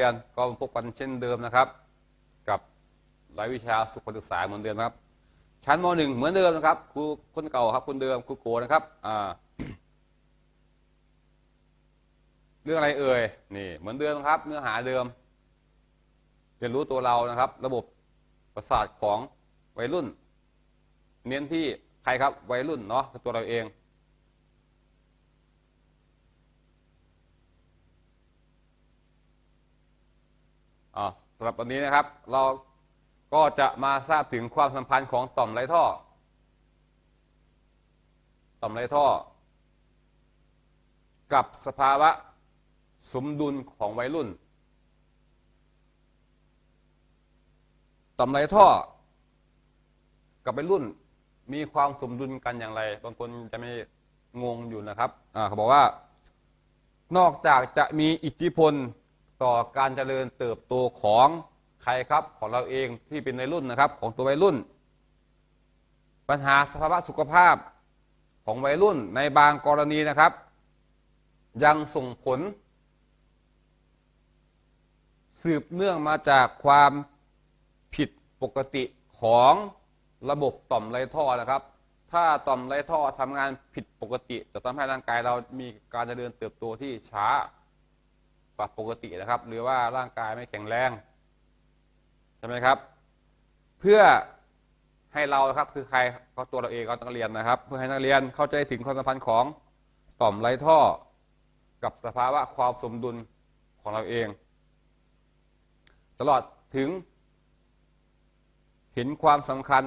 กเรียนก็พบกันเช่นเดิมนะครับ กับรายวิชาสุขศึกษาเหมือนเดิมนครับ ชั้นมหนึ่งเหมือนเดิมนะครับครูคนเก่าครับคนเดิมครูโกนะครับอ่าเรื่องอะไรเอ่ยนี่เหมือนเดิมครับ เนื้อหาเดิม เรียนรู้ตัวเรานะครับ ระบบประสาทของวัยรุ่น เน้นที่ใครครับวัยรุ่นเนาะคือตัวเราเอง อ่าสำหรับวันนี้นะครับ เราก็จะมาทราบถึงความสัมพันธ์ของต่อมไรท่อ ต่อมไรท่อ กับสภาวะสมดุลของวัยรุ่น ต่อมไรท่อ กับวัยรุ่นมีความสมดุลกันอย่างไร บางคนจะไม่งงอยู่นะครับ อ่าเขาบอกว่า นอกจากจะมีอิทธิพล ต่อการเจริญเติบโตของใครครับของเราเองที่เป็นวัยรุ่นนะครับ ของตัววัยรุ่น ปัญหาสภาวะสุขภาพของวัยรุ่นในบางกรณีนะครับ ยังส่งผล สืบเนื่องมาจากความผิดปกติของระบบต่อมไรท่อนะครับ ถ้าต่อมไรท่อทำงานผิดปกติ จะทำให้ร่างกายเรามีการเจริญเติบโตที่ช้า กว่าปกตินะครับ หรือว่าร่างกายไม่แข็งแรงใช่ไหมครับ เพื่อให้เราครับคือใครก็ตัวเราเองก็ต้องเรียนนะครับ เพื่อให้นักเรียนเข้าใจถึงความสัมพันธ์ของต่อมไรท่อ กับสภาวะความสมดุลของเราเอง ตลอดถึง เห็นความสำคัญ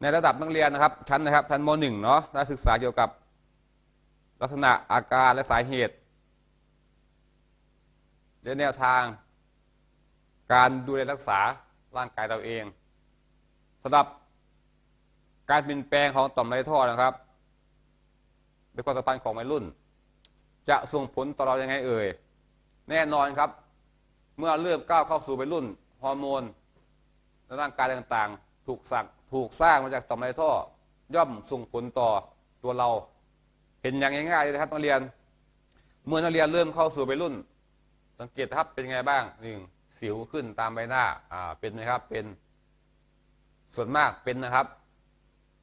ในระดับนักเรียนนะครับชั้นนะครับชั้นม .1 เนาะได้ศึกษาเกี่ยวกับลักษณะอาการและสาเหตุ และแนวทาง การดูแลรักษาร่างกายเราเองสำหรับการเปลี่ยนแปลงของต่อมไรท่อนะครับด้วยความสัมพันธ์ของวัยรุ่น จะส่งผลต่อเรายังไงเอ่ย แน่นอนครับ เมื่อเริ่มก้าวเข้าสู่วัยรุ่น ฮอร์โมนในร่างกายต่างๆ ถูกสั่งถูกสร้างมาจากต่อมไรท่อ ย่อมส่งผลต่อตัวเรา เห็นอย่างง่ายๆเลยนะครับนักเรียน เมื่อนักเรียนเริ่มเข้าสู่วัยรุ่น สังเกตครับเป็นไงบ้างหนึ่งสิวขึ้นตามใบหน้าอ่าเป็นไหมครับเป็นส่วนมากเป็นนะครับ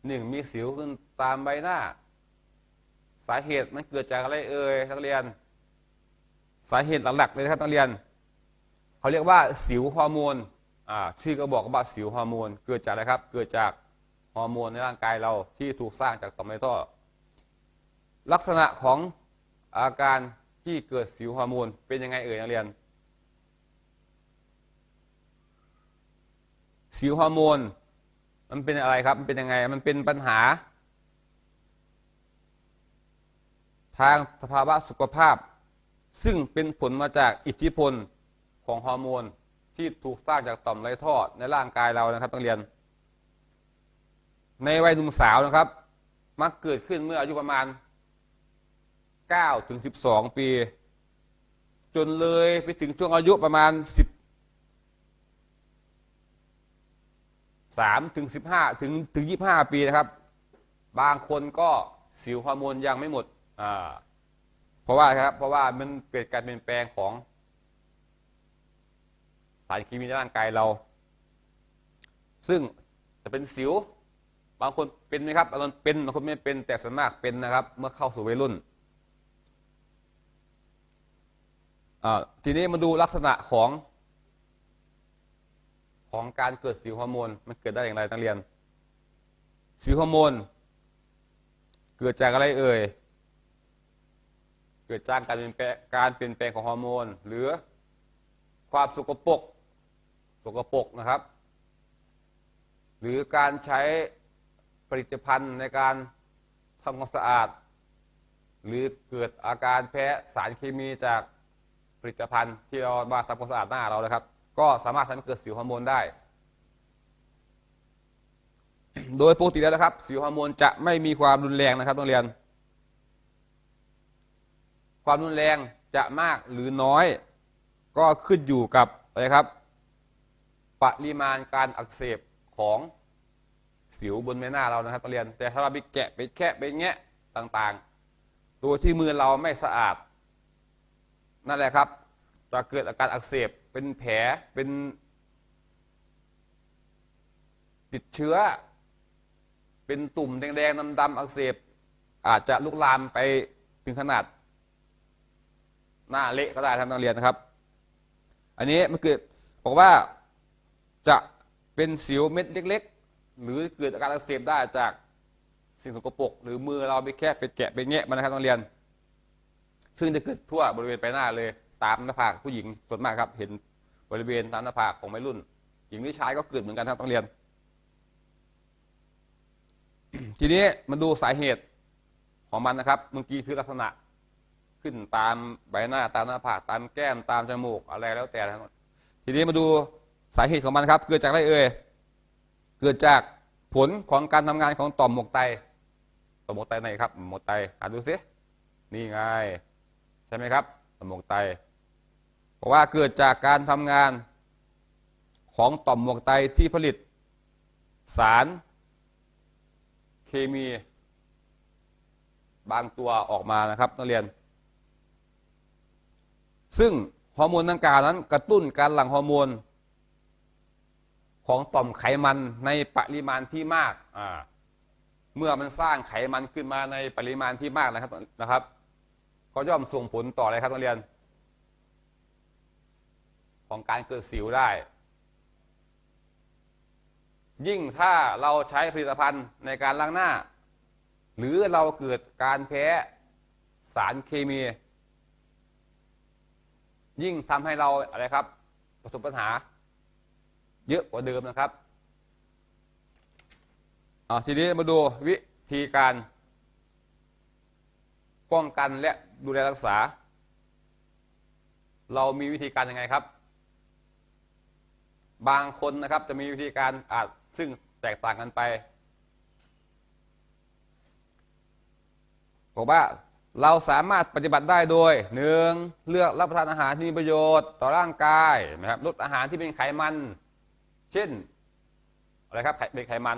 หนึ่งมีสิวขึ้นตามใบหน้า สาเหตุมันเกิดจากอะไรเอ่ยนักเรียน สาเหตุหลักๆเลยนะครับนักเรียนเขาเรียกว่าสิวฮอร์โมนอ่าชื่อก็บอกว่าสิวฮอร์โมนเกิดจากอะไรครับ เกิดจากฮอร์โมนในร่างกายเราที่ถูกสร้างจากต่อมไรท่อลักษณะของอาการ ที่เกิดสิวฮอร์โมนเป็นยังไงเอ่ยนักเรียน สิวฮอร์โมนมันเป็นอะไรครับ มันเป็นยังไง มันเป็นปัญหา ทางสภาวะสุขภาพ ซึ่งเป็นผลมาจากอิทธิพลของฮอร์โมนที่ถูกสร้างจากต่อมไรท่อในร่างกายเรานะครับนักเรียน ในวัยหนุ่มสาวนะครับ มักเกิดขึ้นเมื่ออายุประมาณ 9ถึง 12 ปี จนเลยไปถึงช่วงอายุประมาณ 13ถึง 15 ถึงถึง 25 ปีนะครับ บางคนก็สิวฮอร์โมนยังไม่หมดอ่าเพราะว่าครับเพราะว่ามันเกิดการเปลี่ยนแปลงของสารเคมีในร่างกายเรา ซึ่งจะเป็นสิว บางคนเป็นไหมครับบางคนเป็นบางคนไม่เป็นแต่ส่วนมากเป็นนะครับ เมื่อเข้าสู่วัยรุ่น อ่า ทีนี้มาดูลักษณะของของการเกิดสิวฮอร์โมนมันเกิดได้อย่างไรนักเรียน สิวฮอร์โมนเกิดจากอะไรเอ่ย เกิดจากการเปลี่ยนแปลงการเปลี่ยนแปลงของฮอร์โมนหรือความสกปรกสกปรกนะครับ หรือการใช้ผลิตภัณฑ์ในการทำความสะอาด หรือเกิดอาการแพ้สารเคมีจาก ผลิตภัณฑ์ที่เรามาทำความสะอาดหน้าเรานะครับ ก็สามารถทำให้เกิดสิวฮอร์โมนได้ โดยปกติแล้วนะครับ สิวฮอร์โมนจะไม่มีความรุนแรงนะครับนักเรียน ความรุนแรงจะมากหรือน้อย ก็ขึ้นอยู่กับอะไรครับ ปริมาณการอักเสบของสิวบนใบหน้าเรานะครับนักเรียน แต่ถ้าเราไปแกะไปแคะไปแงะต่างๆ ตัวที่มือเราไม่สะอาด นั่นแหละครับจะเกิดอาการอักเสบเป็นแผลเป็น ติดเชื้อ เป็นตุ่มแดงๆดำๆอักเสบ อาจจะลุกลามไปถึงขนาด หน้าเละก็ได้ทำนักเรียนนะครับ อันนี้มันเกิดบอกว่าจะเป็นสิวเม็ดเล็ก ๆ หรือเกิดอาการอักเสบได้จากสิ่งสกปรกหรือมือเราไปแค่ไปแกะไปแงะมันนะครับนักเรียน ซึ่งจะเกิดทั่วบริเวณใบหน้าเลยตามหน้าผากผู้หญิงส่วนมากครับ เห็นบริเวณตามหน้าผากของวัยรุ่น หญิงหรือชายก็เกิดเหมือนกันครับนักเรียน ทีนี้มาดูสาเหตุของมันนะครับเมื่อกี้คือลักษณะขึ้นตามใบหน้าตามหน้าผากตามแก้มตามจมูกอะไรแล้วแต่นะครับทีนี้มาดูสาเหตุของมันครับ เกิดจากอะไรเอ่ยเกิดจากผลของการทำงานของต่อมหมวกไตต่อมหมวกไตไหนครับหมวกไตอ่านดูสินี่ไง ช่ไหมครับต่อมหมวกไตเพราะว่าเกิดจากการทำงานของต่อมหมวกไตที่ผลิต สารเคมี บางตัวออกมานะครับนักเรียน ซึ่งฮอร์โมนดังกล่าวนั้นกระตุ้นการหลั่งฮอร์โมน ของต่อมไขมันในปริมาณที่มาก เมื่อมันสร้างไขมันขึ้นมาในปริมาณที่มากนะครับนะครับ ก็ย่อมส่งผลต่ออะไรครับนักเรียน ของการเกิดสิวได้ ยิ่งถ้าเราใช้ผลิตภัณฑ์ในการล้างหน้า หรือเราเกิดการแพ้สารเคมี ยิ่งทำให้เราอะไรครับ ประสบปัญหา เยอะกว่าเดิมนะครับเอาทีนี้มาดูวิธีการ ป้องกันและดูแลรักษา เรามีวิธีการยังไงครับ บางคนนะครับจะมีวิธีการอาจซึ่งแตกต่างกันไปบอกว่าเราสามารถปฏิบัติได้โดยหนึ่งเลือกรับประทานอาหารที่มีประโยชน์ต่อร่างกายนะครับลดอาหารที่เป็นไขมัน เช่นอะไรครับเป็นไขมัน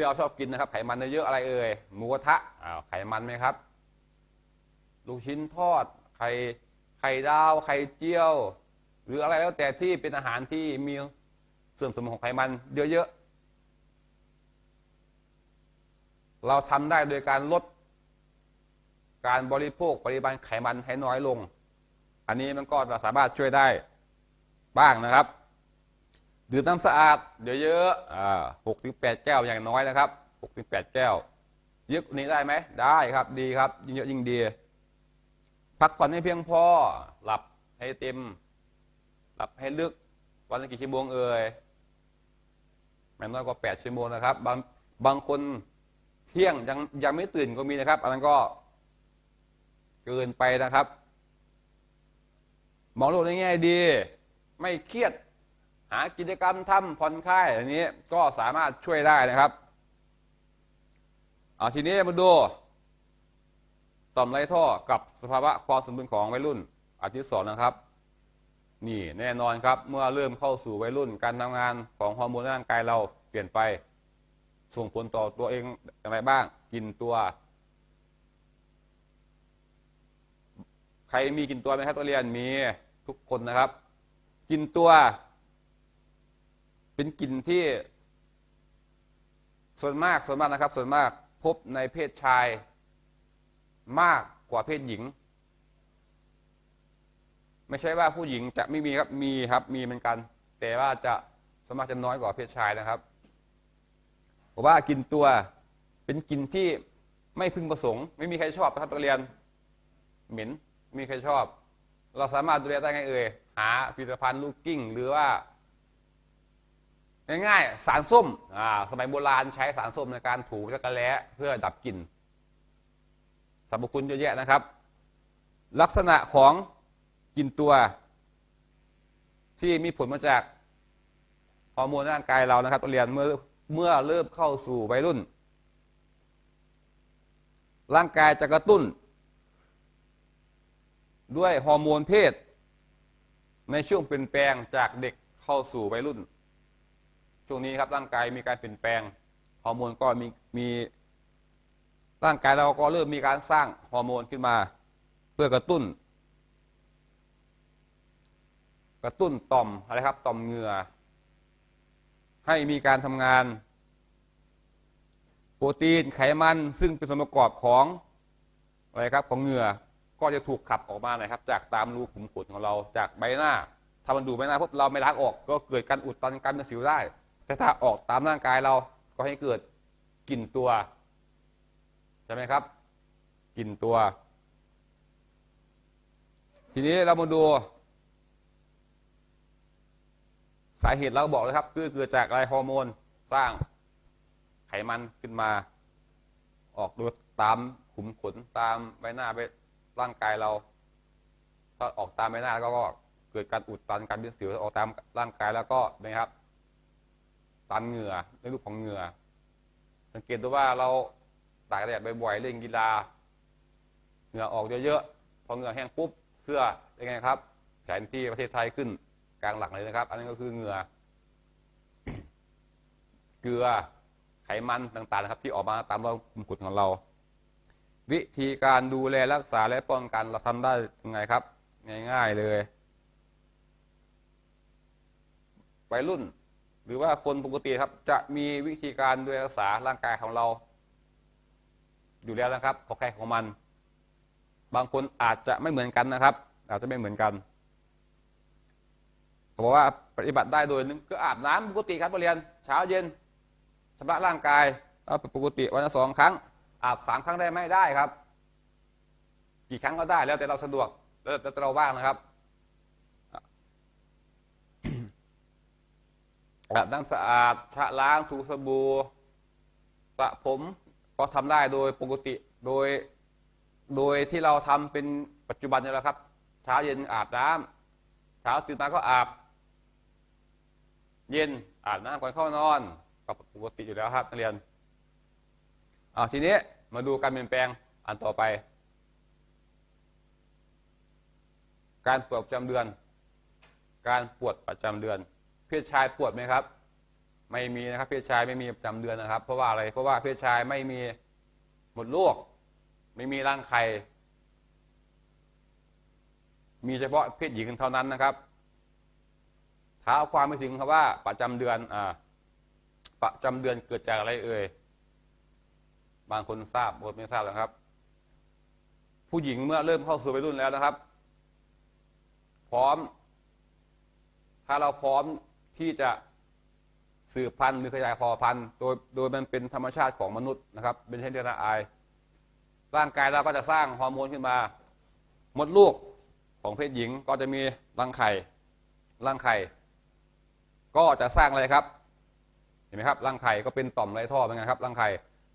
ที่เราชอบกินนะครับ ไขมันเยอะๆอะไรเอ่ยหมูกระทะอ้าวไขมันไหมครับ ลูกชิ้นทอด ไข่ไข่ดาวไข่เจียว หรืออะไรแล้วแต่ที่เป็นอาหารที่มีส่วนผสมของไขมันเยอะๆเราทำได้โดยการลดการบริโภคปริมาณไขมันให้น้อยลง อันนี้มันก็สามารถช่วยได้บ้างนะครับ ดื่มน้ำสะอาดเยอะๆอ่าหกถึงแปดแก้วอย่างน้อยนะครับหกถึงแปดแก้วเยอะกว่านี้ได้ไหมได้ครับดีครับยิ่งเยอะยิ่งดี พักผ่อนให้เพียงพอหลับให้เต็ม หลับให้ลึกวันละกี่ชั่วโมงเอ่ยไม่น้อยกว่าแปดชั่วโมงนะครับ บางบางคนเที่ยงยังยังไม่ตื่นก็มีนะครับ อันนั้นก็เกินไปนะครับ มองโลกในแง่ดี ไม่เครียด หากิจกรรมทำผ่อนคลายอันนี้ก็สามารถช่วยได้นะครับเอาทีนี้มาดูต่อมไรท่อกับสภาวะความสมดุลของวัยรุ่นอันที่สองนะครับ นี่แน่นอนครับเมื่อเริ่มเข้าสู่วัยรุ่น การทำงานของฮอร์โมนในร่างกายเราเปลี่ยนไป ส่งผลต่อตัวเองอย่างไรบ้าง กินตัว ใครมีกินตัวไหมครับตัวเรียนมีทุกคนนะครับ กินตัว เป็นกลิ่นที่ ส่วนมากส่วนมากนะครับ ส่วนมากพบในเพศชาย มากกว่าเพศหญิง ไม่ใช่ว่าผู้หญิงจะไม่มีครับมีครับมีเหมือนกัน แต่ว่าจะส่วนมากจะน้อยกว่าเพศชายนะครับเพราะว่ากินตัวเป็นกลิ่นที่ไม่พึงประสงค์ ไม่มีใครชอบนะครับนักเรียนเหม็นม่มีใครชอบ เราสามารถดูแลได้ไงเอ่ยหาผลิตภัณฑ์ลูกกิ้ง หรือว่า ง่ายๆสารส้มอ่าสมัยโบราณใช้สารส้มในการถูจักระแล้เพื่อดับกลิ่นสรรพคุณเยอะแยะนะครับ ลักษณะของกลิ่นตัว ที่มีผลมาจากฮอร์โมนร่างกายเรานะครับตัวเรียนเมื่อเมื่อเริ่มเข้าสู่วัยรุ่น ร่างกายจะกระตุ้น ด้วยฮอร์โมนเพศ ในช่วงเปลี่ยนแปลงจากเด็กเข้าสู่วัยรุ่น ช่วงนี้ครับร่างกายมีการเปลี่ยนแปลงฮอร์โมนก็มีมีร่างกายเราก็เริ่มมีการสร้างฮอร์โมนขึ้นมา เพื่อกระตุ้น กระตุ้นต่อมอะไรครับต่อมเหงื่อ ให้มีการทำงาน โปรตีนไขมันซึ่งเป็นส่วนประกอบของอะไรครับของเหงื่อก็จะถูกขับออกมานะครับ จากตามรูขุมขนของเราจากใบหน้า ถ้ามันดูใบหน้าปุ๊บเราไม่ล้างออก ก็เกิดการอุดตันการเป็นสิวได้ แต่ถ้าออกตามร่างกายเราก็ให้เกิดกลิ่นตัวใช่ไหมครับกลิ่นตัว ทีนี้เรามาดู สาเหตุเราบอกเลยครับ คือเกิดจากอะไรฮอร์โมนสร้างไขมันขึ้นมา ออกโดยตามขุมขนตามใบหน้าไปร่างกายเราถ้าออกตามใบหน้าก็เกิดการอุดตันการเป็นสิวออกตามร่างกายแล้วก็นะครับ ตามเหงื่อในรูปของเหงื่อ สังเกตดูว่าเราตากแดดบ่อยๆเล่นกีฬาเหงื่อออกเยอะๆพอเหงื่อแห้งปุ๊บเสื้อยังไงครับแผนที่ประเทศไทยขึ้นกลางหลักเลยนะครับ อันนี้ก็คือเหงื่อเกลือไขมันต่างๆนะครับ ที่ออกมาตามเราคุมขุดของเรา วิธีการดูแลรักษาและป้องกันเราทำได้ยังไงครับ ง่ายๆเลยวัยรุ่น รือว่าคนปกติครับจะมีวิธีการดูแลรักษาร่างกายของเรา อยู่แล้วนะครับของใครของมัน บางคนอาจจะไม่เหมือนกันนะครับ อาจจะไม่เหมือนกันเขาบอกว่าปฏิบัติได้โดยหนึงก็อาบน้ำปกติครับเรียนเช้าเย็นชำระร่างกายเอาปกติวันละสองครั้ง อาบสามครั้งได้ไหมได้ครับ กี่ครั้งก็ได้แล้วแต่เราสะดวกแล้วแต่เราว่างนะครับ อาบน้ำสะอาดชะล้างถูสบู่สระผมก็ทำได้โดยปกติโดยโดยที่เราทำเป็นปัจจุบันนี่แหละครับ เช้าเย็นอาบน้ำเช้าตื่นมาก็อาบ เย็นอาบน้ำก่อนเข้านอนก็ปกติอยู่แล้วครับนักเรียนเอาทีนี้มาดูการเปลี่ยนแปลงอันต่อไป การปวดประจำเดือน การปวดประจำเดือน เพศชายปวดไหมครับ ไม่มีนะครับ เพศชายไม่มีประจำเดือนนะครับ เพราะว่าอะไรเพราะว่าเพศชายไม่มีหมดลูกไม่มีรังไข่มีเฉพาะเพศหญิงเท่านั้นนะครับเท้าความไม่ถึงคำว่าประจำเดือนอ่าประจำเดือนเกิดจากอะไรเอ่ยบางคนทราบบางคนไม่ทราบนะครับ ผู้หญิงเมื่อเริ่มเข้าสู่วัยรุ่นแล้วนะครับ พร้อม ถ้าเราพร้อม ที่จะสืบพันธุ์หรือขยายพอพันธุ์โดยโดยมันเป็นธรรมชาติของมนุษย์นะครับ เป็นเช่นเดียวกันอร่างกายเราก็จะสร้างฮอร์โมนขึ้นมา มดลูกของเพศหญิงก็จะมีรังไข่รังไข่ ก็จะสร้างอะไรครับ เห็นไหมครับรังไข่ก็เป็นต่อมไรท่อเป็นไงครับรังไข่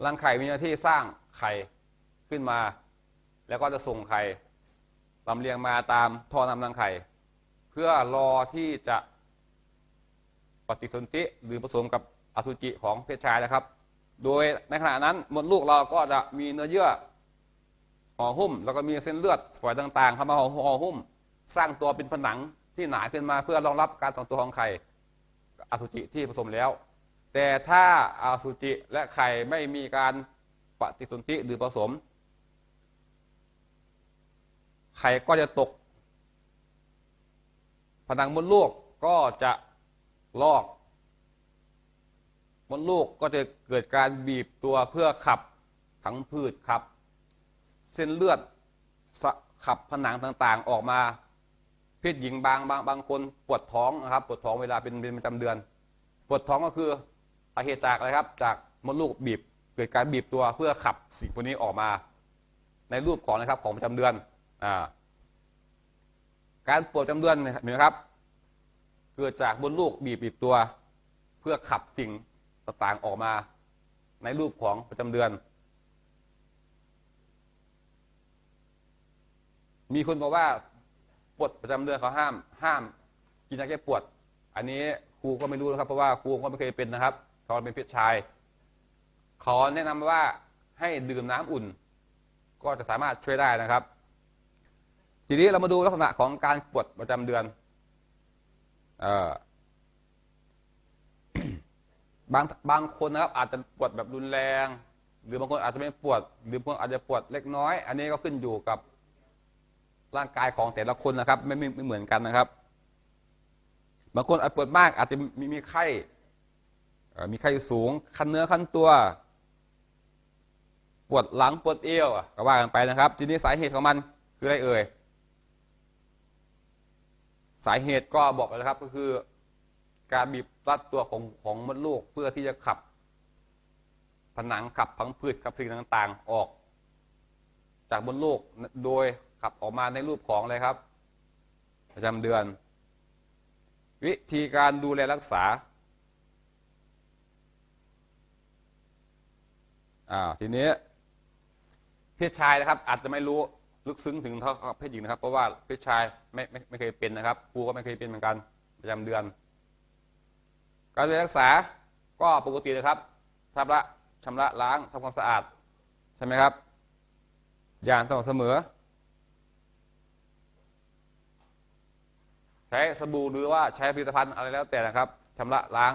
รังไข่มีหน้าที่สร้างไข่ขึ้นมา แล้วก็จะส่งไข่ลำเลียงมาตามท่อนำรังไข่ เพื่อรอที่จะ ปฏิสนธิหรือผสมกับอสุจิของเพศชายนะครับ โดยในขณะนั้นมดลูกเราก็จะมีเนื้อเยื่อห่อหุ้ม แล้วก็มีเส้นเลือดฝอยต่างๆเข้ามาห่อหุ้ม สร้างตัวเป็นผนังที่หนาขึ้นมาเพื่อรองรับการส่งตัวของไข่อสุจิที่ผสมแล้ว แต่ถ้าอสุจิและไข่ไม่มีการปฏิสนธิหรือผสม ไข่ก็จะตกผนังมดลูกก็จะ ลอก มดลูกก็จะเกิดการบีบตัวเพื่อขับผังพืชขับ เส้นเลือดขับผนังต่างๆออกมา เพศหญิงบางบางบางคนปวดท้องนะครับ ปวดท้องเวลาเป็นเป็นประจำเดือน ปวดท้องก็คือสาเหตุจากอะไรครับ จากมดลูกบีบ เกิดการบีบตัวเพื่อขับสิ่งพวกนี้ออกมา ในรูปของนะครับของประจำเดือนอ่าการปวดประจำเดือนเห็นไหมครับ เกิดจากมดลูกบีบบีบตัว เพื่อขับสิ่งต่างๆออกมา ในรูปของประจำเดือน มีคนบอกว่าปวดประจำเดือนเขาห้าม ห้าม กินยาแก้ปวด อันนี้ครูก็ไม่รู้นะครับ เพราะว่าครูก็ไม่เคยเป็นนะครับเขาเป็นเพศชาย ขอแนะนำว่าให้ดื่มน้ำอุ่น ก็จะสามารถช่วยได้นะครับ ทีนี้เรามาดูลักษณะของการปวดประจำเดือน เออบางบางคนนะครับ อาจจะปวดแบบรุนแรง หรือบางคนอาจจะไม่ปวด หรือบางคนอาจจะปวดเล็กน้อย อันนี้ก็ขึ้นอยู่กับร่างกายของแต่ละคนนะครับ ไม่ไม่ไม่เหมือนกันนะครับ บางคนอาจปวดมาก อาจจะมีมีไข้มีไข้สูง คันเนื้อคันตัว ปวดหลังปวดเอวอะก็ว่ากันไปนะครับ ทีนี้สาเหตุของมันคืออะไรเอ่ย สาเหตุก็บอกเลยนะครับ ก็คือ การบีบรัดตัวของของมดลูกเพื่อที่จะขับ ผนังขับพังพืชขับสิ่งต่างๆออก จากบนลูกโดยขับออกมาในรูปของอะไรครับ ประจำเดือน วิธีการดูแลรักษาอ่าทีนี้เพศชายนะครับ อาจจะไม่รู้ ลึกซึ้งถึงเท่ากับเพศหญิงนะครับ เพราะว่าเพศชายไม่ไม่ไม่เคยเป็นนะครับครูก็ไม่เคยเป็นเหมือนกันประจำเดือน การดูแลรักษาก็ปกตินะครับชำระชำระล้างทำความสะอาดใช่ไหมครับ อย่างสม่ำเสมอ ใช้สบู่หรือว่าใช้ผลิตภัณฑ์อะไรแล้วแต่นะครับชำระล้าง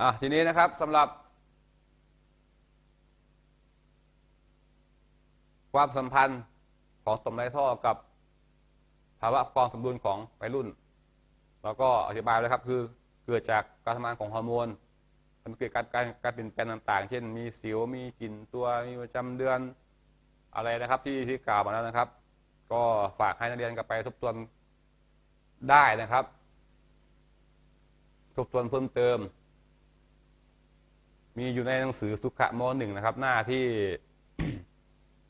อะทีนี้นะครับสำหรับ ความสัมพันธ์ของต่อมไรท่อกับภาวะความสมดุลของวัยรุ่น แล้วก็อธิบายแล้วครับคือเกิดจากการทำงานของฮอร์โมนมันเกิดการการการเปลี่ยนแปลงต่างๆ เช่น มีสิวมีกลิ่นตัวมีประจำเดือนอะไรนะครับที่ที่กล่าวมาแล้วนะครับ ก็ฝากให้นักเรียนกลับไปทบทวนได้นะครับ ทบทวนเพิ่มเติม มีอยู่ในหนังสือสุขะมหนึ่งนะครับ หน้าที่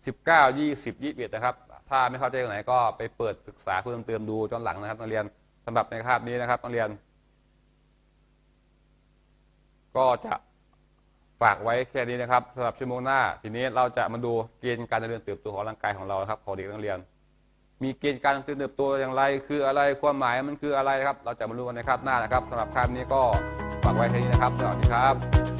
สิบเก้ายี่สิบยี่สิบเอ็ดนะครับ ถ้าไม่เข้าใจตรงไหนก็ไปเปิดศึกษาเพิ่มเติมดูย้อนหลังนะครับนักเรียนสำหรับในคาบนี้นะครับนักเรียน ก็จะฝากไว้แค่นี้นะครับสำหรับชั่วโมงหน้า ทีนี้เราจะมาดูเกณฑ์การเจริญเติบโตของร่างกายของเราครับของเด็กนักเรียน มีเกณฑ์การเจริญเติบโตอย่างไร คืออะไรความหมายมันคืออะไรครับ เราจะมารู้กันในคาบหน้านะครับสำหรับคาบนี้ก็ฝากไว้แค่นี้นะครับสวัสดีครับ